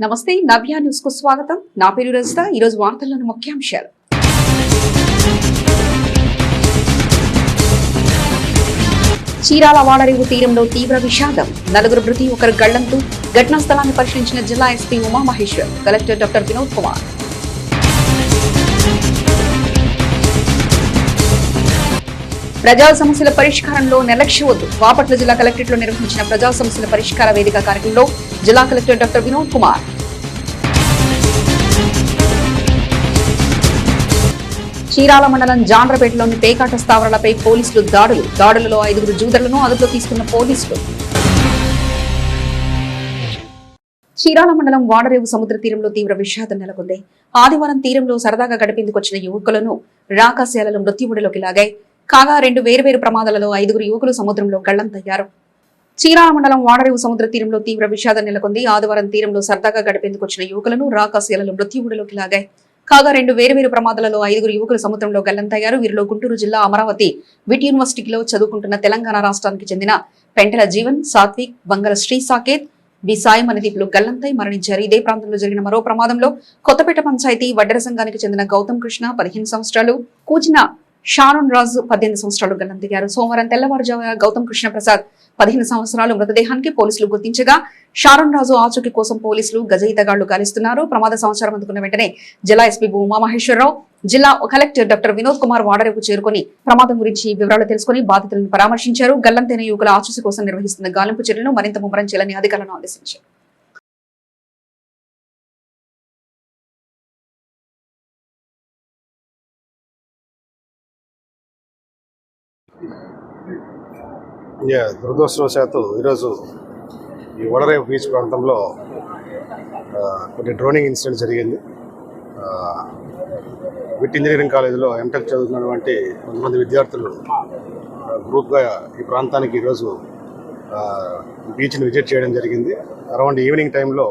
నమస్తే నవ్య న్యూస్కు స్వాగతం. నా పేరు రజిత. ఈ రోజు వార్తల్లోని ముఖ్యాంశాలు. చీరాల వాడరేవు తీరంలో తీవ్ర విషాదం. నలుగురు మృతి ఒకరు గళ్ళంతో. ఘటనా స్థలాన్ని పరిశీలించిన జిల్లా SP Umamaheshwar collector doctor Vinod Kumar. ప్రజా సమస్యల పరిష్కారంలో నిర్లక్ష్య వద్దు. బాపట్ల జిల్లా కలెక్టరేట్లో నిర్వహించిన ప్రజా సమస్యల పరిష్కార వేదిక కార్యక్రమంలో జిల్లా కలెక్టర్ డాక్టర్ వినోద్ కుమార్. చీరాల మండలం జాండ్రపేటలోని పేకాట స్థావరాలపై పోలీసులు దాడులు. దాడులలో ఐదుగురు జూదర్లను అదుపులో తీసుకున్న పోలీసులు. చీరాల మండలం వాడరేవు సముద్ర తీరంలో తీవ్ర విషాదం నెలకొంది. ఆదివారం తీరంలో సరదాగా గడిపేందుకు వచ్చిన యువకులను రాకాశాలలో మృత్యుముడిలోకి లాగాయి. కాగా రెండు వేర్వేరు ప్రమాదాలలో ఐదుగురు యువకులు సముద్రంలో గళ్ళంతయ్యారు చీరాల మండలం వాడరేవు సముద్ర తీరంలో తీవ్ర విషాదం నెలకొంది. ఆదివారం తీరంలో సరదాగా గడిపేందుకు వచ్చిన యువకులను రాకాశీలలో మృత్యువుడిలోకి లాగాయి. కాగా రెండు వేర్వేరు ప్రమాదాలలో ఐదుగురు యువకులు సముద్రంలో గల్లంతయ్యారు. వీరిలో గుంటూరు జిల్లా అమరావతి విట్ యూనివర్సిటీలో చదువుకుంటున్న తెలంగాణ రాష్ట్రానికి చెందిన పెంటల జీవన్ సాత్విక్ బంగల శ్రీ సాకేత్ బి సాయి మనదీపులు గల్లంతై మరణించారు. ఇదే ప్రాంతంలో జరిగిన మరో ప్రమాదంలో కొత్తపేట పంచాయతీ వడ్డెర సంఘానికి చెందిన గౌతమ్ కృష్ణ పదిహేను సంవత్సరాలు కూచిన షారోన్ రాజు పద్దెనిమిది సంవత్సరాలు గల్లంతయ్యారు సోమవారం తెల్లవారుజామున గౌతమ్ కృష్ణ ప్రసాద్ పదిహేను సంవత్సరాలు మృతదేహానికి పోలీసులు గుర్తించగా షారోన్ రాజు ఆచూకీ కోసం పోలీసులు గజయితగాళ్ళు గాలిస్తున్నారు. ప్రమాద సంవత్సరం అందుకున్న వెంటనే జిల్లా ఎస్పీ ఉమామహేశ్వరరావు జిల్లా కలెక్టర్ డాక్టర్ వినోద్ కుమార్ వాడరేపు చేరుకుని ప్రమాదం గురించి వివరాలు తెలుసుకుని బాధితులను పరామర్శించారు. గల్లంతైన యువకుల ఆచూసీ కోసం నిర్వహిస్తున్న గాలింపు చర్యలను మరింత ముమ్మరం చేయాలని అధికారులను ఆదేశించారు. దురదృష్టవశాత్తు ఈరోజు ఈ వడరేవు బీచ్ ప్రాంతంలో కొన్ని డ్రోనింగ్ ఇన్సిడెంట్ జరిగింది. విట్ ఇంజనీరింగ్ కాలేజీలో ఎంటెక్ చదువుతున్నటువంటి కొంతమంది విద్యార్థులు గ్రూప్గా ఈ ప్రాంతానికి ఈరోజు బీచ్ని విజిట్ చేయడం జరిగింది. అరౌండ్ ఈవినింగ్ టైంలో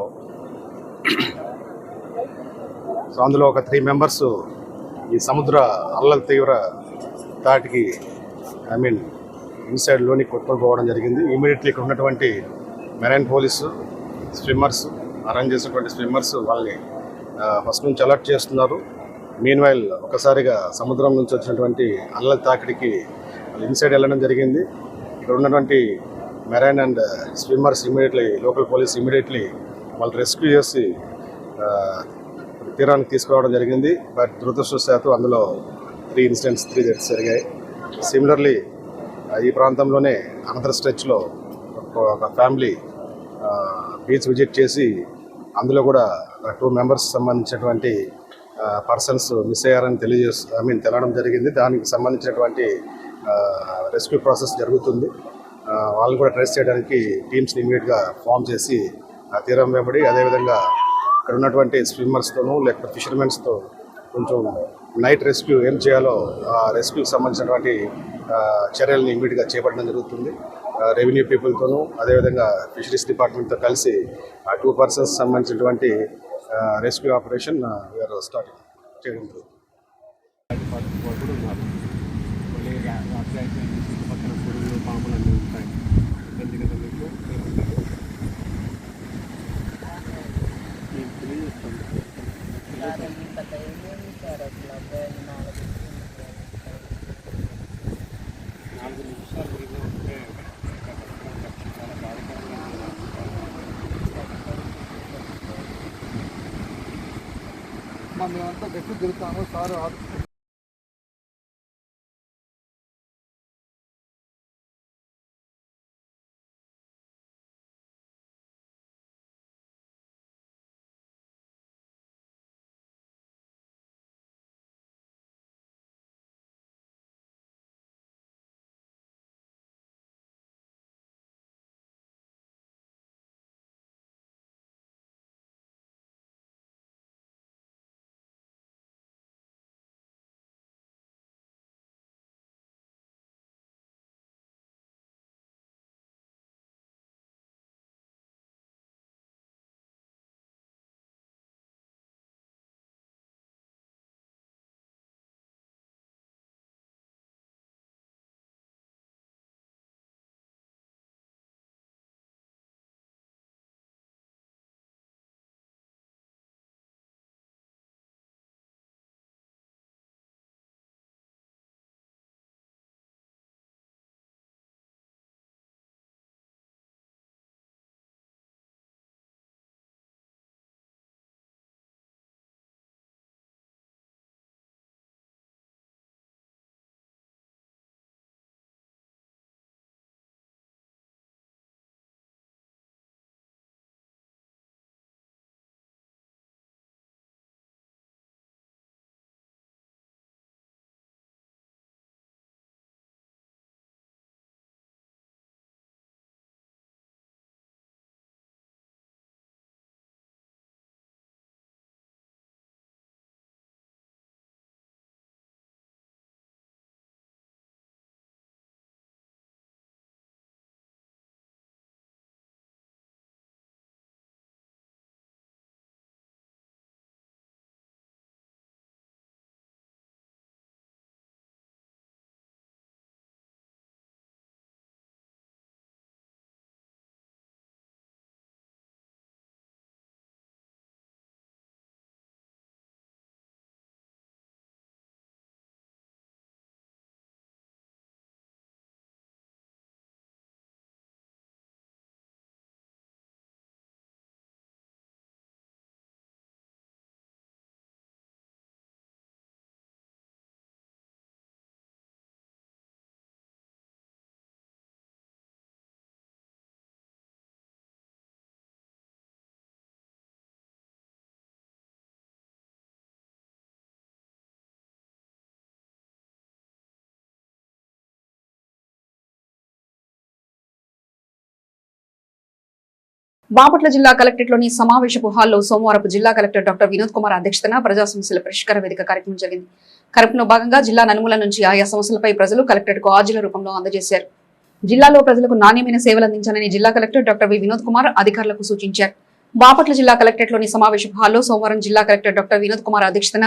సో అందులో ఒక త్రీ మెంబర్స్ ఈ సముద్ర అల్లల తీవ్ర తాటికి ఐ మీన్ ఇన్సైడ్లోని కొట్టుకొని పోవడం జరిగింది. ఇమీడియట్లీ ఇక్కడ ఉన్నటువంటి మెరైన్ పోలీసు స్విమ్మర్స్ అరేంజ్ చేసినటువంటి స్విమ్మర్స్ వాళ్ళని ఫస్ట్ నుంచి అలర్ట్ చేస్తున్నారు. మీన్ వైల్ ఒకసారిగా సముద్రం నుంచి వచ్చినటువంటి అల్లల తాకిడికి ఇన్సైడ్ వెళ్ళడం జరిగింది. ఇక్కడ ఉన్నటువంటి marine and swimmers immediately local police immediately వాళ్ళు రెస్క్యూ చేసి తీరానికి తీసుకురావడం జరిగింది. బట్ దురదృష్టవశాత్తు అందులో త్రీ ఇన్సిడెంట్స్ త్రీ డెత్స్ జరిగాయి. సిమిలర్లీ ఈ ప్రాంతంలోనే అనదర్ స్ట్రెచ్లో ఒక ఫ్యామిలీ బీచ్ విజిట్ చేసి అందులో కూడా టూ మెంబర్స్ సంబంధించినటువంటి పర్సన్స్ మిస్ అయ్యారని తెలియజేస్తూ ఐ మీన్ తెలడం జరిగింది. దానికి సంబంధించినటువంటి రెస్క్యూ ప్రాసెస్ జరుగుతుంది. వాళ్ళని కూడా ట్రేస్ చేయడానికి టీమ్స్ని ఇమీడియట్గా ఫామ్ చేసి తీరం వెంబడి అదేవిధంగా ఇక్కడ ఉన్నటువంటి స్విమ్మర్స్తోనూ లేకపోతే ఫిషర్మెన్స్తో కొంచెం నైట్ రెస్క్యూ ఏం చేయాలో ఆ రెస్క్యూకి సంబంధించినటువంటి చర్యలను ఇమీడియట్గా చేపట్టడం జరుగుతుంది. రెవెన్యూ పీపుల్తోనూ అదేవిధంగా ఫిషరీస్ డిపార్ట్మెంట్తో కలిసి ఆ టూ పర్సన్స్ సంబంధించినటువంటి rescue operation we are start చేయడం జరుగుతుంది. మేమంతా గట్టి తిరుగుతాము సార్ ఆదు బాపట్ల జిల్లా కలెక్టరేట్లోని సమావేశపు హాల్లో సోమవారం జిల్లా కలెక్టర్ డాక్టర్ వినోద్ కుమార్ అధ్యక్షతన ప్రజా సమస్యల పరిష్కార వేదిక కార్యక్రమం జరిగింది. కార్యక్రమంలో భాగంగా జిల్లా నలుమూల నుంచి ఆయా సమస్యలపై ప్రజలు కలెక్టర్కు ఆర్జీల రూపంలో అందజేశారు. జిల్లాలో ప్రజలకు నాణ్యమైన సేవలు అందించాలని జిల్లా collector doctor V Vinod Kumar అధికారులకు సూచించారు. బాపట్ల జిల్లా కలెక్టరేట్లోని సమావేశపు హాల్లో సోమవారం జిల్లా కలెక్టర్ డాక్టర్ వినోద్ కుమార్ అధ్యక్షతన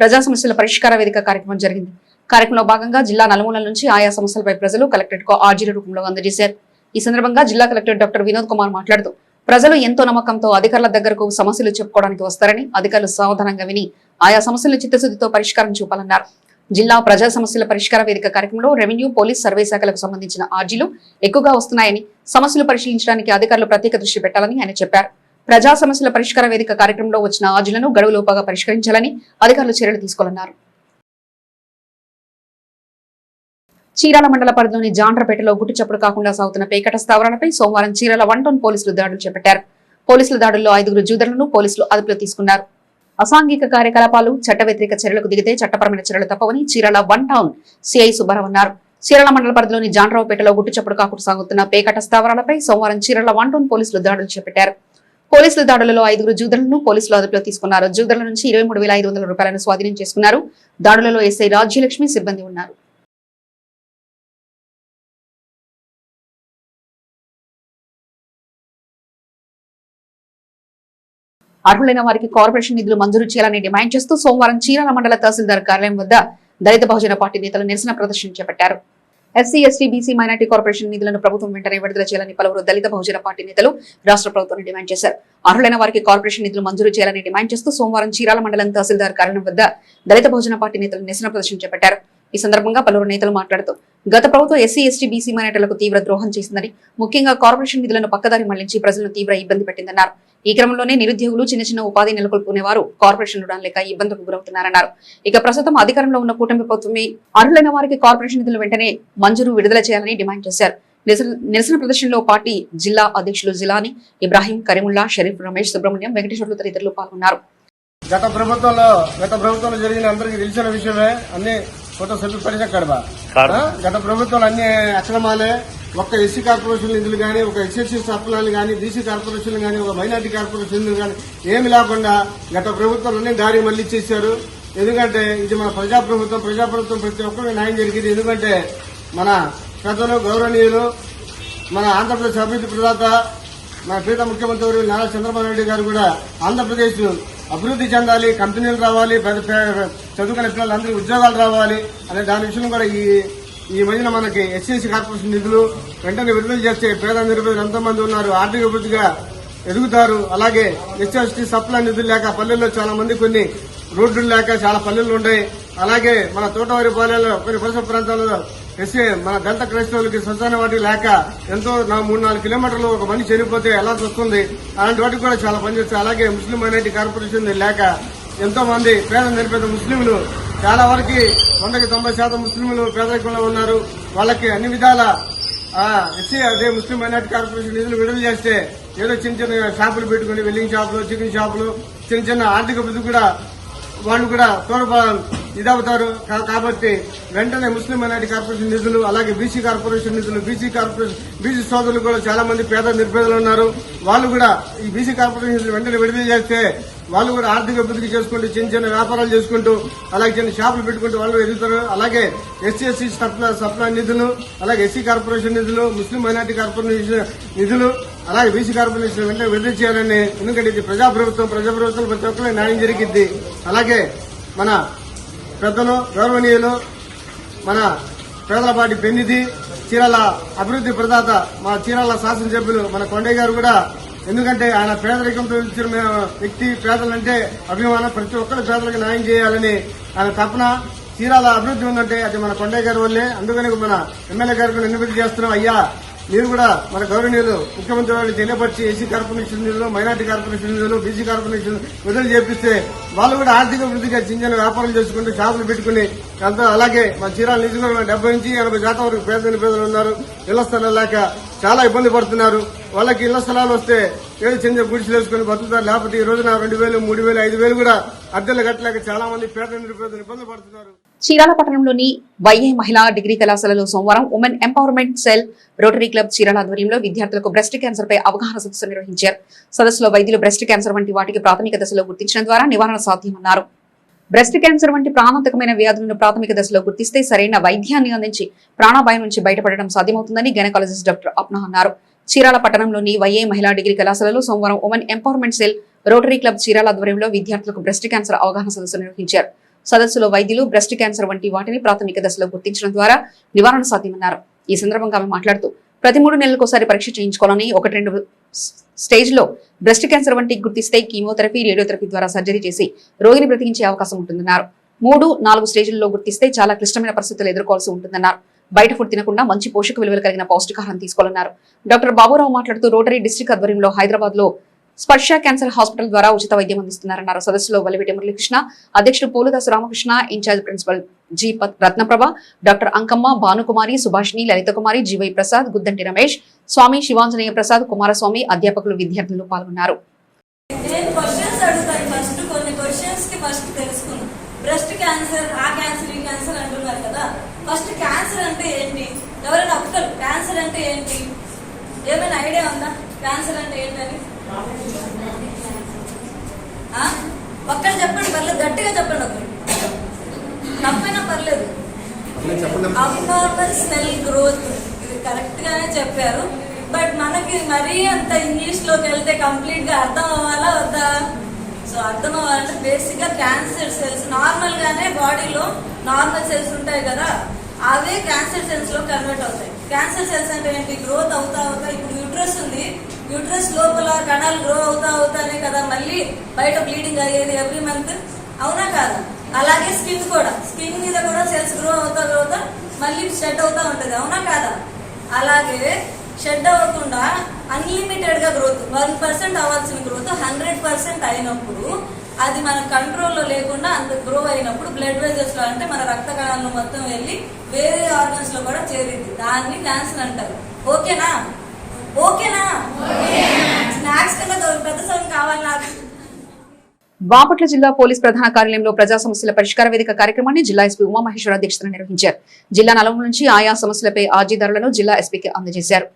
ప్రజా సమస్యల పరిష్కార వేదిక కార్యక్రమం జరిగింది. కార్యక్రమంలో భాగంగా జిల్లా నలుమూలల నుంచి ఆయా సమస్యలపై ప్రజలు కలెక్టర్కు ఆర్జీల రూపంలో అందజేశారు. ఈ సందర్భంగా జిల్లా కలెక్టర్ డాక్టర్ వినోద్ కుమార్ మాట్లాడుతూ ప్రజలు ఎంతో నమ్మకంతో అధికారుల దగ్గరకు సమస్యలు చెప్పుకోవడానికి వస్తారని అధికారులు సావధానంగా విని ఆయా సమస్యలు చిత్తశుద్ధితో పరిష్కారం చూపాలన్నారు. జిల్లా ప్రజా సమస్యల పరిష్కార వేదిక కార్యక్రమంలో రెవెన్యూ పోలీస్ సర్వే శాఖలకు సంబంధించిన ఆర్జీలు ఎక్కువగా వస్తున్నాయని సమస్యలు పరిశీలించడానికి అధికారులు ప్రత్యేక దృష్టి పెట్టాలని ఆయన చెప్పారు. ప్రజా సమస్యల పరిష్కార వేదిక కార్యక్రమంలో వచ్చిన ఆర్జీలను గడువులోపాగా పరిష్కరించాలని అధికారులు చర్యలు తీసుకోవాలన్నారు. చీరాల మండల పరిధిలోని జాండ్రపేటలో గుట్టు చప్పుడు కాకుండా సాగుతున్న పేకట స్థావరాలపై సోమవారం చీరాల వన్ టౌన్ పోలీసులు దాడులు చేపట్టారు. పోలీసుల దాడుల్లో ఐదుగురు జూదరులను పోలీసులు అదుపులో తీసుకున్నారు. అసాంఘిక కార్యకలాపాలు చట్ట వ్యతిరేక చర్యలకు దిగితే చట్టపరమైన చర్యలు తప్పవని Chirala one town CI Subbarao అన్నారు. చీరాల మండల పరిధిలోని జాండ్రావుపేటలో గుట్టు చప్పుడు కాకుండా సాగుతున్న పేకట స్థావరాలపై సోమవారం చీరాల వన్ టౌన్ పోలీసులు దాడులు చేపట్టారు. పోలీసుల దాడులలో ఐదుగురు జూదరులను పోలీసులు అదుపులో తీసుకున్నారు. జూదల నుంచి ఇరవై మూడు వేల ఐదు వందల రూపాయలను స్వాధీనం చేసుకున్నారు. దాడులలో ఎస్ఐ రాజ్యలక్ష్మి సిబ్బంది ఉన్నారు. అర్హులైన వారికి కార్పొరేషన్ నిధులు మంజూరు చేయాలని డిమాండ్ చేస్తూ సోమవారం చీరాల మండల తహసీల్దార్ కార్యాలయం వద్ద దళిత బహుజన పార్టీ నేతలు నిరసన ప్రదర్శన చేపట్టారు. SC ST BC minority corporation నిధులను ప్రభుత్వం వెంటనే విడుదల చేయాలని పలువురు దళిత బహుజన పార్టీ నేతలు రాష్ట్ర ప్రభుత్వాన్ని డిమాండ్ చేశారు. అర్హులైన వారికి కార్పొరేషన్ నిధులు మంజూరు చేయాలని డిమాండ్ చేస్తూ సోమవారం చీరాల మండలం తహసీల్దార్ కార్యాలయం వద్ద దళిత బహుజన పార్టీ నేతలు నిరసన ప్రదర్శన చేపట్టారు. ఈ సందర్భంగా పలువురు నేతలు మాట్లాడుతూ గత ప్రభుత్వం ఎస్సీ ఎస్టీ బీసీ మైనటలకు తీవ్ర ద్రోహం చేసిందని ముఖ్యంగా కార్పొరేషన్ నిధులను పక్కదారి మళ్ళించి ప్రజలను తీవ్ర ఇబ్బంది పెట్టిందన్నారు. ఈ క్రమంలోనే నిరుద్యోగులు చిన్న చిన్న ఉపాధి నెలకొల్పుకునేవారు కార్పొరేషన్ రుణాలు లేక ఇబ్బందులకు గురవుతున్నారన్నారు. ఇక ప్రస్తుతం అధికారంలో ఉన్న కూటమి ప్రభుత్వమే అర్హులైన వారికి కార్పొరేషన్ నిధులు వెంటనే మంజూరు విడుదల చేయాలని డిమాండ్ చేశారు. నిరసన- నిరసన ప్రదర్శనలో పార్టీ జిల్లా అధ్యక్షులు జిలాని ఇబ్రాహీం కరీముల్లా షరీఫ్ రమేష్ సుబ్రహ్మణ్యం వెంకటేశ్వర్లు తదితరులు పాల్గొన్నారు. గత ప్రభుత్వంలో గత ప్రభుత్వంలో జరిగిన అందరికీ తెలిసిన విషయమే అన్ని కొత్త సభ్యు పరిచయ కడబ? గత ప్రభుత్వంలో అన్ని అక్రమాలే. ఒక్క ఎస్సీ కార్పొరేషన్ నిధులు కానీ ఒక ఎస్ఎస్సీ సప్లాలు కానీ బీసీ కార్పొరేషన్లు కానీ ఒక మైనార్టీ కార్పొరేషన్ నిధులు కానీ ఏమి లేకుండా గత ప్రభుత్వంలో అన్ని దారి మళ్ళీ చేశారు ఎందుకంటే ఇది మన ప్రజా ప్రభుత్వం ప్రజా ప్రభుత్వం ప్రతి ఒక్కరికి న్యాయం జరిగింది. ఎందుకంటే మన పెద్దలు గౌరవనీయులు మన ఆంధ్రప్రదేశ్ అభివృద్ధి ప్రదాత మన ప్రీత ముఖ్యమంత్రి నారా చంద్రబాబు నాయుడు గారు కూడా ఆంధ్రప్రదేశ్ అభివృద్ధి చెందాలి కంపెనీలు రావాలి పెద్ద పే- చదువుకునే పిల్లలందరికీ ఉద్యోగాలు రావాలి అనే దాని విషయం కూడా ఈ ఈ మధ్యన మనకి ఎస్సీసీ కార్పొరేషన్ నిధులు వెంటనే విడుదల చేస్తే పేద నిరుపేదలు ఎంతో మంది ఉన్నారు ఆర్థిక అభివృద్ధిగా ఎదుగుతారు. అలాగే ఎస్ఎస్టీ సప్లై నిధులు లేక పల్లెల్లో చాలా మంది కొన్ని రోడ్లు లేక చాలా పల్లెలు ఉన్నాయి అలాగే మన తోటవారి పాలెల్లో కొన్ని పరిసర ప్రాంతాల్లో ఎస్సీ మన దళిత క్రైస్తవులకి శ్మశాన వాటి లేక ఎంతో నా మూడు నాలుగు కిలోమీటర్లు ఒక మనిషి చనిపోతే ఎలా వస్తుంది? అలాంటి వాటికి కూడా చాలా పనిచేస్తాయి అలాగే ముస్లిం మైనార్టీ కార్పొరేషన్ లేక ఎంతో మంది పేద నిరుపేద ముస్లింలు చాలా వరకు వందకి తొంభై శాతం ముస్లింలు పేదరికంలో ఉన్నారు. వాళ్ళకి అన్ని విధాల ఎస్సీ అదే ముస్లిం మైనార్టీ కార్పొరేషన్ నిధులు విడుదల చేస్తే ఏదో చిన్న చిన్న షాపులు పెట్టుకుని వెల్లింగ్ షాపులు చికెన్ షాపులు చిన్న చిన్న ఆర్థిక వృద్ధి కూడా వాళ్ళు కూడా తోడ్ప ఇదవుతారు. కాబట్టి వెంటనే ముస్లిం మైనార్టీ కార్పొరేషన్ నిధులు అలాగే బీసీ కార్పొరేషన్ నిధులు బీసీ కార్పొరేషన్ బీసీ సోదరులు కూడా చాలా మంది పేద నిర్పేదలు ఉన్నారు. వాళ్ళు కూడా ఈ బీసీ కార్పొరేషన్ నిధులు వెంటనే విడుదల చేస్తే వాళ్ళు కూడా ఆర్థిక అభివృద్ధి చేసుకుంటూ చిన్న చిన్న వ్యాపారాలు చేసుకుంటూ అలాగే చిన్న షాపులు పెట్టుకుంటూ వాళ్ళు ఎదుగుతారు. అలాగే ఎస్సీ ఎస్సీ సప్లా సప్లా నిధులు అలాగే ఎస్సీ కార్పొరేషన్ నిధులు ముస్లిం మైనార్టీ కార్పొరేషన్ నిధులు అలాగే బీసీ కార్పొరేషన్ వెంటనే విడుదల చేయాలని ఎందుకంటే ఇది ప్రజాప్రభుత్వం ప్రజాప్రభుత్వం ప్రతి ఒక్కరికి న్యాయం జరిగింది అలాగే మన పెద్దలు గౌరవనీయులు మన పేదలపాటి పెన్నిధి చీరాల అభివృద్ధి ప్రదాత మా చీరాల శాసనసభ్యులు మన కొండయ్య గారు కూడా. ఎందుకంటే ఆయన పేదరికంతో ఇచ్చిన వ్యక్తి పేదలంటే అభిమానం. ప్రతి ఒక్కరు పేదలకు న్యాయం చేయాలని ఆయన తపన. చీరాల అభివృద్ధి ఉందంటే అది మన కొండయ్య గారి వల్లే. అందుకని మన ఎమ్మెల్యే గారు కూడా చేస్తున్నాం. అయ్యా మీరు కూడా మన గౌరవనీయులు ముఖ్యమంత్రి వాళ్ళు తెలియపరిచి ఎస్సీ కార్పొరేషన్ నిధులు మైనార్టీ కార్పొరేషన్ నిధులు బీసీ కార్పొరేషన్ విడుదల చేపిస్తే వాళ్ళు కూడా ఆర్థిక వృద్ధిగా చిన్న వ్యాపారం చేసుకుంటూ షాపులు పెట్టుకుని అంతా అలాగే మన చీరాల నియోజకవర్గంలో డెబ్బై నుంచి ఎనభై శాతం వరకు పేద పేదలు ఉన్నారు. ఇళ్ళ స్థలాలు లేక చాలా ఇబ్బంది పడుతున్నారు. వాళ్ళకి ఇళ్ళ స్థలాలు వస్తే ఏదో చిన్న గుడిసెలు వేసుకుని బతుకుతారు. లేకపోతే ఈ రోజున రెండు వేలు మూడు వేలు ఐదు వేలు కూడా అద్దెలు కట్టలేక చాలా మంది పేద నిరుపేదలు ఇబ్బంది పడుతున్నారు. చీరాల పట్టణంలోని వైఏ మహిళా డిగ్రీ కళాశాలలో సోమవారం women empowerment cell rotary club Chirala ఆధ్వర్యంలో విద్యార్థులకు బ్రెస్ట్ క్యాన్సర్ పై అవగాహన సదస్సు నిర్వహించారు. సదస్సులో వైద్యులు బ్రెస్ట్ క్యాన్సర్ వంటి వాటికి ప్రాథమిక దశలో గుర్తించడం ద్వారా నివారణ సాధ్యమన్నారు. బ్రెస్ట్ క్యాన్సర్ వంటి ప్రాణాంతకమైన వ్యాధులను ప్రాథమిక దశలో గుర్తిస్తే సరైన వైద్యాన్ని అందించి ప్రాణాపాయం నుంచి బయటపడడం సాధ్యమవుతుందని గైనకాలజిస్ట్ డాక్టర్ అప్నా అన్నారు. చీరాల పట్టణంలోని వైఏ మహిళా డిగ్రీ కళాశాలలో సోమవారం women empowerment cell rotary club Chirala ఆధ్వర్యంలో విద్యార్థులకు బ్రెస్ట్ క్యాన్సర్ అవగాహన సదస్సు నిర్వహించారు. సదస్సులో వైద్యులు బ్రెస్ట్ క్యాన్సర్ వంటి వాటిని ప్రాథమిక దశలో గుర్తించడం ద్వారా నివారణ సాధ్యమన్నారు. ఈ సందర్భంగా ఆమె మాట్లాడుతూ ప్రతి మూడు నెలలకోసారి పరీక్ష చేయించుకోవాలని ఒకటి రెండు స్టేజ్లో బ్రెస్ట్ క్యాన్సర్ వంటి గుర్తిస్తే కీమోథెరపీ రేడియోథెరపీ ద్వారా సర్జరీ చేసి రోగిని బ్రతికించే అవకాశం ఉంటుందన్నారు. మూడు నాలుగు స్టేజ్లలో గుర్తిస్తే చాలా క్లిష్టమైన పరిస్థితులు ఎదుర్కోవాల్సి ఉంటుందన్నారు. బయట ఫుడ్ తినకుండా మంచి పోషక విలువలు కలిగిన పౌష్టికాహారం తీసుకోవాలన్నారు. డాక్టర్ బాబురావు మాట్లాడుతూ రోటరీ డిస్టిక్ ఆధ్వర్యంలో హైదరాబాద్లో స్పర్శ క్యాన్సర్ హాస్పిటల్ ద్వారా ఉచిత వైద్యం అందిస్తున్నారన్నారు సదస్సులో వలివిటి మురళీకృష్ణ అధ్యక్షుడు Puladasu Ramakrishna incharge principal G Ratnaprabha doctor Ankamma Bhanukumari Subhashini Lalitha Kumari GY Prasad Guddanti Ramesh Swamy Sivanjaneya Prasad Kumaraswamy అధ్యాపకులు విద్యార్థులు పాల్గొన్నారు. బ్రెస్ట్ క్యాన్సర్ ఆ క్యాన్సర్ ఈ క్యాన్సర్ అంటున్నారు కదా. ఫస్ట్ క్యాన్సర్ అంటే ఏంటి? ఎవరైనా ఒక్కరు క్యాన్సర్ అంటే ఏంటి? ఏమైనా ఐడియా ఉందా? క్యాన్సర్ అంటే ఏంటని? ఆ? ఒక్కరు చెప్పండి పర్లేదు గట్టిగా చెప్పండి ఒకరు. తప్పైనా పర్లేదు. Abnormal cell growth. ఇది కరెక్ట్ గానే చెప్పారు. బట్ మనకి మరీ అంత ఇంగ్లీష్లోకి వెళ్తే కంప్లీట్గా అర్థం అవ్వాలా వద్దా? సో అర్థం అవ్వాలంటే బేసిక్గా క్యాన్సర్ సెల్స్ నార్మల్ గానే బాడీలో నార్మల్ సెల్స్ ఉంటాయి కదా అవే క్యాన్సర్ సెల్స్లో కన్వర్ట్ అవుతాయి. క్యాన్సర్ సెల్స్ అంటే ఏంటి? గ్రోత్ అవుతా అవుతా. ఇప్పుడు యూట్రస్ ఉంది. యూట్రస్ లోపల కణాలు గ్రో అవుతా అవుతానే కదా మళ్ళీ బయట బ్లీడింగ్ అయ్యేది ఎవ్రీ మంత్ అవునా కాదా. అలాగే స్కిన్ కూడా. స్కిన్ మీద కూడా సెల్స్ గ్రో అవుతా అవుతా మళ్ళీ షెడ్ అవుతా ఉంటుంది. అవునా కాదా? అలాగే షెడ్ అవ్వకుండా అన్లిమిటెడ్గా గ్రోత్ వన్ పర్సెంట్ అవ్వాల్సిన గ్రోత్ హండ్రెడ్ పర్సెంట్ అయినప్పుడు అది మన కంట్రోల్లో లేకుండా అంత గ్రో అయినప్పుడు బ్లడ్ వెజెస్లో అంటే మన రక్త కణాలను మొత్తం వెళ్ళి వేరే ఆర్గన్స్లో కూడా చేరింది. దాన్ని క్యాన్సర్ అంటారు. ఓకేనా? ఓకేనా? స్నాక్స్ కన్నా పెద్ద కావాలి నాకు. బాపట్ల జిల్లా పోలీస్ ప్రధాన కార్యాలయంలో ప్రజా సమస్యల పరిష్కార వేదిక కార్యక్రమాన్ని జిల్లా ఎస్పీ ఉమామహేశ్వర అధ్యక్షతన నిర్వహించారు. జిల్లా నలుగురు నుంచి ఆయా సమస్యలపై ఆర్జీదారులను జిల్లా ఎస్పీకి అందజేశారు.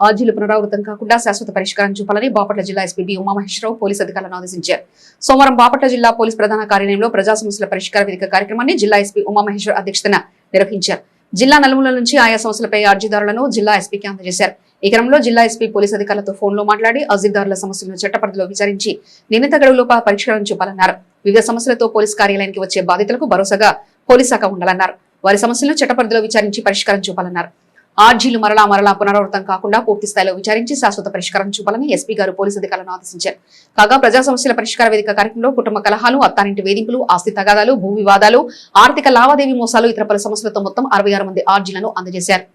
ఆర్జీలు పునరావృతం కాకుండా శాశ్వత పరిష్కారం చూపాలని బాపట్ల జిల్లా ఎస్పీ బి ఉమామహేశ్వరరావు పోలీస్ అధికారులను ఆదేశించారు. సోమవారం బాపట్ల జిల్లా పోలీస్ ప్రధాన కార్యాలయంలో ప్రజా సమస్యల పరిష్కార వేదిక కార్యక్రమాన్ని జిల్లా ఎస్పీ ఉమామహేశ్వర అధ్యక్షతన నిర్వహించారు. జిల్లా నలుమూల నుంచి ఆయా సమస్యలపై అర్జీదారులను జిల్లా ఎస్పీకి అందజేశారు. ఈ క్రమంలో జిల్లా ఎస్పీ పోలీస్ అధికారులతో ఫోన్లో మాట్లాడి అర్జీదారుల సమస్యలను చట్టపరిధిలో విచారించి నిర్ణీత గడువులోపా పరిష్కారం చూపాలన్నారు. వివిధ సమస్యలతో పోలీస్ కార్యాలయానికి వచ్చే బాధితులకు భరోసాగా పోలీస్ శాఖ ఉండాలన్నారు. వారి సమస్యలను చట్టపరిధిలో విచారించి పరిష్కారం చూపాలన్నారు. ఆర్జీలు మరలా మరలా పునరావృతం కాకుండా పూర్తి స్థాయిలో విచారించి శాశ్వత పరిష్కారం చూపాలని ఎస్పీ గారు పోలీసు అధికారులను ఆదేశించారు. కాగా ప్రజా సమస్యల పరిష్కార వేదిక కార్యక్రమంలో కుటుంబ కలహాలు అత్తారింటి వేధింపులు ఆస్తి తగాదాలు భూ వివాదాలు ఆర్థిక లావాదేవీ మోసాలు ఇతర పలు సమస్యలతో మొత్తం అరవై మంది ఆర్జీలను అందజేశారు.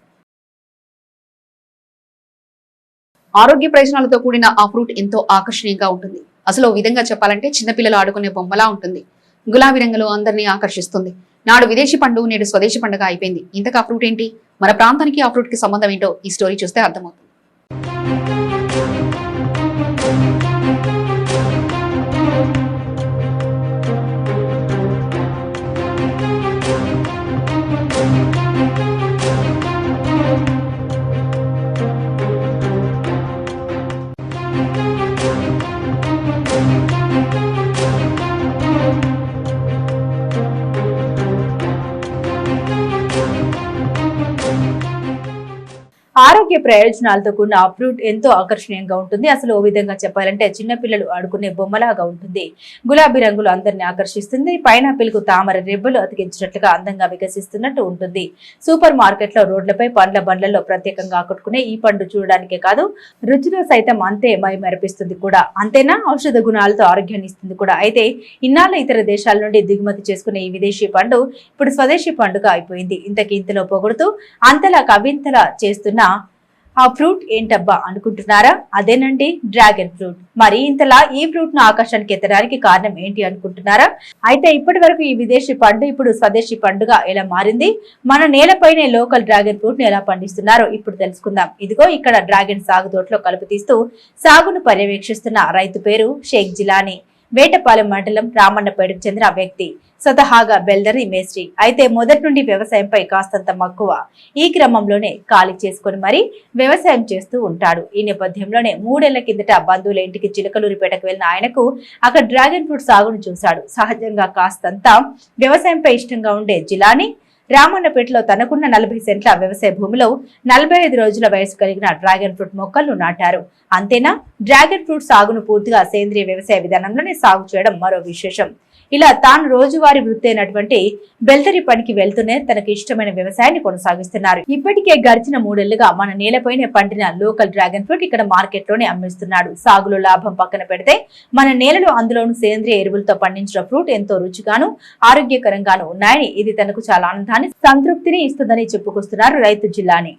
ఆరోగ్య ప్రయోజనాలతో కూడిన ఆ ఫ్రూట్ ఎంతో ఆకర్షణీయంగా ఉంటుంది. అసలు విధంగా చెప్పాలంటే చిన్నపిల్లలు ఆడుకునే బొమ్మలా ఉంటుంది. గులాబీ రంగులో అందరినీ ఆకర్షిస్తుంది. నాడు విదేశీ పండు నేడు స్వదేశీ పండుగ అయిపోయింది. ఇంతకు ఆ ఫ్రూట్ ఏంటి? మన ప్రాంతానికి ఆ ఫ్రూట్కి సంబంధం ఏంటో ఈ స్టోరీ చూస్తే అర్థమవుతుంది. ఆరోగ్య ప్రయోజనాలతో కూడిన ఆ ఫ్రూట్ ఎంతో ఆకర్షణీయంగా ఉంటుంది. అసలు ఓ విధంగా చెప్పాలంటే చిన్నపిల్లలు ఆడుకునే బొమ్మలాగా ఉంటుంది. గులాబీ రంగులు అందరిని ఆకర్షిస్తుంది. పైనాపిల్కు తామర రెబ్బలు అతికించినట్లుగా అందంగా వికసిస్తున్నట్టు ఉంటుంది. సూపర్ మార్కెట్లో రోడ్లపై పండ్ల బండ్లలో ప్రత్యేకంగా ఆకట్టుకునే ఈ పండు చూడడానికే కాదు రుచిలో సైతం అంతే మైమెరిపిస్తుంది కూడా. అంతేనా? ఔషధ గుణాలతో ఆరోగ్యాన్ని ఇస్తుంది కూడా. అయితే ఇన్నాళ్ళ ఇతర దేశాల నుండి దిగుమతి చేసుకునే ఈ విదేశీ పండు ఇప్పుడు స్వదేశీ పండుగ అయిపోయింది. ఇంతకి ఇంతలో పొగుడుతూ అంతలా కవింతలా చేస్తున్న ఆ ఫ్రూట్ ఏంటబ్బా అనుకుంటున్నారా? అదేనండి డ్రాగన్ ఫ్రూట్. మరి ఇంతలా ఈ ఫ్రూట్ను ఆకర్షణకి ఎత్తడానికి కారణం ఏంటి అనుకుంటున్నారా? అయితే ఇప్పటి వరకు ఈ విదేశీ పండు ఇప్పుడు స్వదేశీ పండుగ ఎలా మారింది? మన నేలపైనే లోకల్ డ్రాగన్ ఫ్రూట్ని ఎలా పండిస్తున్నారో ఇప్పుడు తెలుసుకుందాం. ఇదిగో ఇక్కడ డ్రాగన్ సాగు తోటలో కలుపు తీస్తూ సాగును పర్యవేక్షిస్తున్న రైతు పేరు షేక్ జిలానీ. వేటపాలెం మండలం రామన్నపేటకు చెందిన వ్యక్తి. స్వతహాగా బెల్దరి మేస్త్రి. అయితే మొదటి నుండి వ్యవసాయంపై కాస్తంత మక్కువ. ఈ క్రమంలోనే ఖాళీ చేసుకుని మరీ వ్యవసాయం చేస్తూ ఉంటాడు. ఈ నేపథ్యంలోనే మూడేళ్ళ కిందట బంధువుల ఇంటికి చిలకలూరిపేటకు వెళ్ళిన ఆయనకు అక్కడ డ్రాగన్ ఫ్రూట్ సాగును చూశాడు. సహజంగా కాస్తంత వ్యవసాయంపై ఇష్టంగా ఉండే జిలాని రామన్నపేటలో తనకున్న నలభై సెంట్ల వ్యవసాయ భూమిలో నలభై ఐదు రోజుల వయసు కలిగిన డ్రాగన్ ఫ్రూట్ మొక్కలను నాటారు. అంతేనా? డ్రాగన్ ఫ్రూట్ సాగును పూర్తిగా సేంద్రియ వ్యవసాయ విధానంలోనే సాగు చేయడం మరో విశేషం. ఇలా తాను రోజువారీ వృత్తి అయినటువంటి బెల్తరి పనికి వెళ్తూనే తనకు ఇష్టమైన వ్యవసాయాన్ని కొనసాగిస్తున్నారు. ఇప్పటికే గడిచిన మూడేళ్ళుగా మన నేలపైనే పండిన లోకల్ డ్రాగన్ ఫ్రూట్ ఇక్కడ మార్కెట్లోనే అమ్మిస్తున్నాడు. సాగులో లాభం పక్కన పెడితే మన నేలలో అందులోను సేంద్రియ ఎరువులతో పండించిన ఫ్రూట్ ఎంతో రుచిగాను ఆరోగ్యకరంగాను ఉన్నాయని ఇది తనకు చాలా ఆనందాన్ని సంతృప్తిని ఇస్తుందని చెప్పుకొస్తున్నారు రైతు జిల్లాని.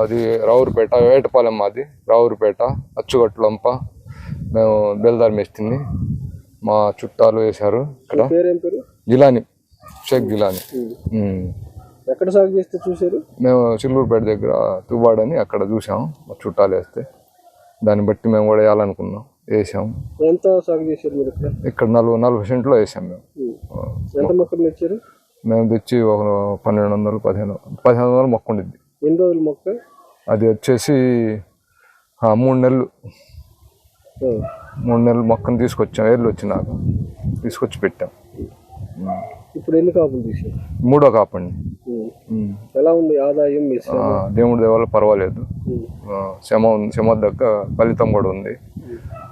మాది రావురుపేట వేటపాలెం మాది. రావురుపేట అచ్చుగట్లంప మేము బెల్దార్ మేస్తుంది మా చుట్టాలు వేశారు ఇక్కడ. గిలాని షేక్ గిలాని. ఎక్కడ సాగు చేస్తే చూసారు మేము చిల్లూరుపేట దగ్గర తువ్వాడని అక్కడ చూసాం మా చుట్టాలు వేస్తే. దాన్ని బట్టి మేము కూడా వేయాలనుకున్నాం. వేసాం. ఎంత సాగు చేశారు మీరు ఇక్కడ? ఇక్కడ నలభై నలభై సెంట్లో వేసాం మేము. ఎంత మొక్కలు తెచ్చారు? మేము తెచ్చి ఒక పన్నెండు వందలు పదిహేను పదిహేను వందలు మొక్క ఉండిద్ది ఎన్ని రోజులు మొక్క? అది వచ్చేసి మూడు నెలలు. మూడు నెలలు మొక్కను తీసుకొచ్చాం ఏర్లు వచ్చినాక. తీసుకొచ్చి పెట్టాం. ఇప్పుడు ఎన్ని కాపులు తీసారు మూడో కాపండి. ఎలా ఉంది ఆదాయం దేవుడి దేవాల పర్వాలేదు. శ్రమ ఉంది శ్రమ దగ్గర ఫలితం కూడా ఉంది.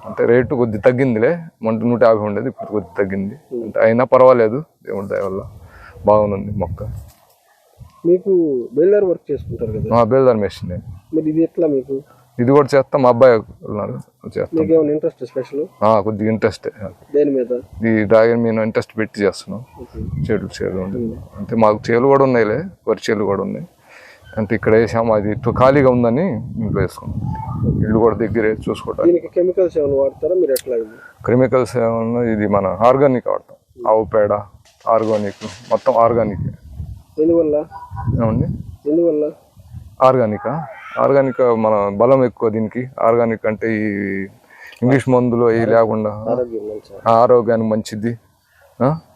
అంటే రేటు కొద్ది తగ్గిందిలే. మొంట నూట యాభై ఉండేది ఇప్పుడు కొద్ది తగ్గింది. అంటే అయినా పర్వాలేదు దేవుడి దయ వల్ల. బాగుంది మొక్క. మీకు బిల్డర్ వర్క్ చేసుకుంటారు కదా. మా బేల్దార్ మెషిన్ మరి ఇది ఎట్లా మీకు? ఇది కూడా చేస్తాం మా అబ్బాయి ఉన్నారు చేస్తాం. మీకు ఏమైనా ఇంట్రెస్ట్ స్పెషల్ ఆ, కొద్దిగా ఇంట్రెస్ట్ దేని మీద? ఈ డ్రాగన్ మీద ఇంట్రెస్ట్ పెట్టి చేస్తున్నాం. చేలు ఉంది. అంటే మాకు చేలు కూడా ఉన్నాయిలే వరి చేలు కూడా ఉన్నాయి. అంటే ఇక్కడ వేసాము అది ఖాళీగా ఉందని ఇంట్లో వేసుకున్నాం. ఇల్లు కూడా దగ్గరే చూసుకోవడానికి కెమికల్స్ ఏమైనా వాడతారా? మీరు ఎట్లా కెమికల్స్ ఏమన్నా ఇది మన ఆర్గానిక్ వాడతాం. ఆవు పేడ ఆర్గానిక్ మొత్తం ఆర్గానిక్ ఎందువల్ల? ఏమండి? ఎందువల్ల? ఆర్గానికా. ఆర్గానిక్ మన బలం ఎక్కువ దీనికి. ఆర్గానిక్ అంటే ఈ ఇంగ్లీష్ మందులు అవి లేకుండా ఆరోగ్యానికి మంచిది.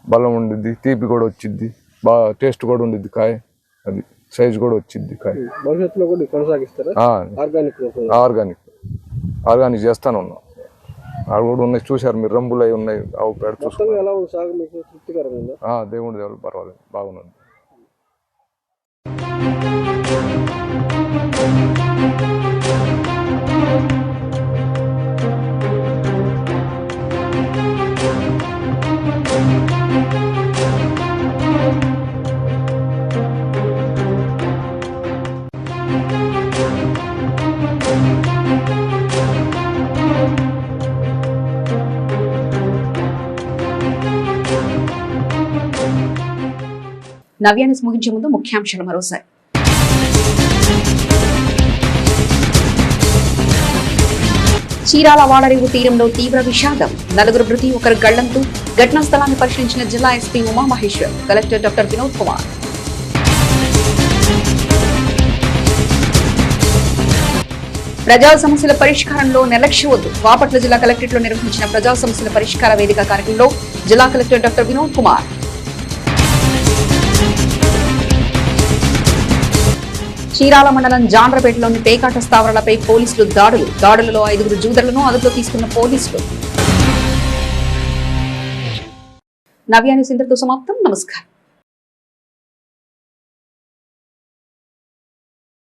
బలం ఉండిద్ది. తీపి కూడా వచ్చిద్ది. బాగా టేస్ట్ కూడా ఉండిద్ది కాయ. అది సైజ్ కూడా వచ్చిద్ది కాయ. భవిష్యత్తులో కూడా కొనసాగిస్తారా? Organic organic. ఆర్గానిక్ చేస్తాను ఉన్నా. అవి కూడా ఉన్నాయి. చూశారు మీరు. రంగులు అవి ఉన్నాయి. ఆవు పేడ చూసుకున్నారు దేవుడి దేవుడు పర్వాలేదు. బాగున్నది నవ్యాన్ని ముగించే ముందు ముఖ్యాంశాలు మరోసారి. చీరాల వాడరేవు తీరంలో తీవ్ర విషాదం. నలుగురు మృతి ఒకరు గళ్ళంతో. ఘటనా స్థలాన్ని పరిశీలించిన జిల్లా SP Umamaheshwar collector doctor Vinod Kumar. ప్రజా సమస్యల పరిష్కారంలో నిర్లక్ష్య వద్దు. బాపట్ల జిల్లా కలెక్టరేట్లో నిర్వహించిన ప్రజా సమస్యల పరిష్కార వేదిక కార్యక్రమంలో జిల్లా కలెక్టర్ డాక్టర్ వినోద్ కుమార్. చీరాల మండలం జాండ్రపేటలోని పేకాట స్థావరాలపై పోలీసులు దాడులు. దాడులలో ఐదుగురు జూదర్లను అదుపులో తీసుకున్న పోలీసులు. నవ్యాని సింధుతో సమాప్తం. నమస్కారం.